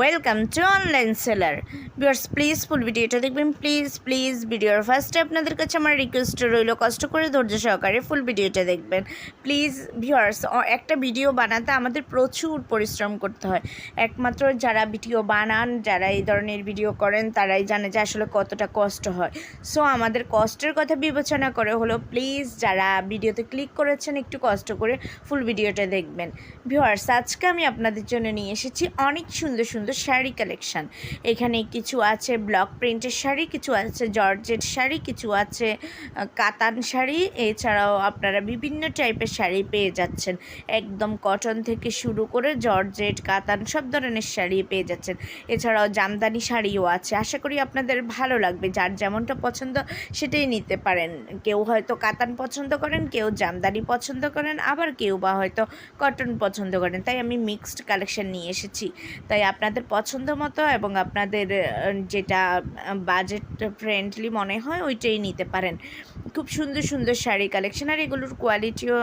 Welcome to online seller viewers please full ভিডিওটা দেখবেন। Please please ভিডিওর ফার্স্টে আপনাদের কাছে আমার রিকোয়েস্ট রইল, কষ্ট করে ধৈর্য সহকারে ফুল ভিডিওটা দেখবেন। প্লিজ ভিউয়ার্স একটা ভিডিও বানাতে আমাদের প্রচুর পরিশ্রম করতে হয়। একমাত্র যারা ভিডিও বানান, যারা এই ধরনের ভিডিও করেন, তারাই জানে যে আসলে কতটা কষ্ট হয়। সো আমাদের কষ্টের কথা বিবেচনা করে হলো প্লিজ যারা ভিডিওতে ক্লিক করেছেন, একটু কষ্ট করে ফুল ভিডিওটা দেখবেন। ভিউয়ার্স আজকে আমি আপনাদের জন্য নিয়ে এসেছি অনেক সুন্দর সুন্দর শাড়ি কালেকশন এখানে কিছু আছে ব্লক প্রিন্টের শাড়ি, কিছু আছে জর্জেট শাড়ি, কিছু আছে কাতান শাড়ি। এছাড়াও আপনারা বিভিন্ন টাইপের শাড়ি পেয়ে যাচ্ছেন। একদম কটন থেকে শুরু করে জর্জেট, কাতান সব ধরনের শাড়ি পেয়ে যাচ্ছেন। এছাড়াও জামদানি শাড়িও আছে। আশা করি আপনাদের ভালো লাগবে। যার যেমনটা পছন্দ সেটাই নিতে পারেন। কেউ হয়তো কাতান পছন্দ করেন, কেউ জামদানি পছন্দ করেন, আবার কেউ বা হয়তো কটন পছন্দ করেন। তাই আমি মিক্সড কালেকশন নিয়ে এসেছি। তাই আপনাদের পছন্দ মতো এবং আপনাদের যেটা বাজেট ফ্রেন্ডলি মনে হয়, ওইটাই নিতে পারেন। খুব সুন্দর সুন্দর শাড়ি কালেকশন আর এগুলোর কোয়ালিটিও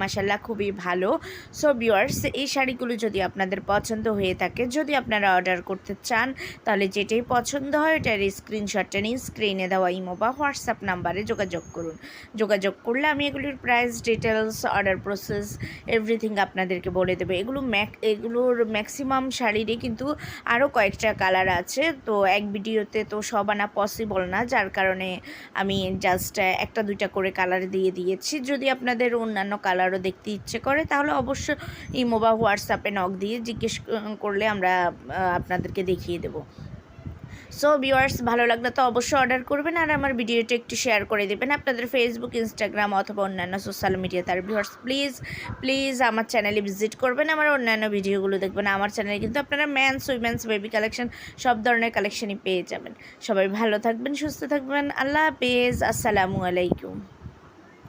মাসাল্লাহ খুবই ভালো। সো ভিউয়ার্স এই শাড়িগুলো যদি আপনাদের পছন্দ হয়ে থাকে, যদি আপনারা অর্ডার করতে চান, তাহলে যেটাই পছন্দ হয় ওটার স্ক্রিনশটটা নিয়ে স্ক্রিনে দেওয়া ইমো বা হোয়াটসঅ্যাপ নাম্বারে যোগাযোগ করুন। যোগাযোগ করলে আমি এগুলির price details order process everything আপনাদেরকে বলে দেবে। এগুলো ম্যাক এগুলোর ম্যাক্সিমাম শাড়িরই কিন্তু আরও কয়েকটা কালার আছে। তো এক ভিডিওতে তো সব আনা পসিবল না। যার কারণে আমি জাস্ট একটা দুইটা করে কালার দিয়ে দিয়েছি। যদি আপনাদের অন্যান্য কালারও দেখতে ইচ্ছে করে, তাহলে অবশ্য ইমো বা হোয়াটসঅ্যাপে নক দিয়ে জিজ্ঞেস করলে আমরা আপনাদেরকে দেখিয়ে দেবো। সো ভিওয়ার্স ভালো লাগলে তো অবশ্যই অর্ডার করবেন আর আমার ভিডিওটা একটু শেয়ার করে দেবেন আপনাদের ফেসবুক ইনস্টাগ্রাম অথবা অন্যান্য সোশ্যাল মিডিয়াতে আর ভিওয়ার্স প্লিজ প্লিজ আমার চ্যানেলে ভিজিট করবেন, আমার অন্যান্য ভিডিওগুলো দেখবেন। আমার চ্যানেলে কিন্তু আপনারা ম্যানস উইমেন্স বেবি কালেকশন সব ধরনের কালেকশনই পেয়ে যাবেন। সবাই ভালো থাকবেন, সুস্থ থাকবেন। আল্লাহ হাফেজ। আসসালামু আলাইকুম।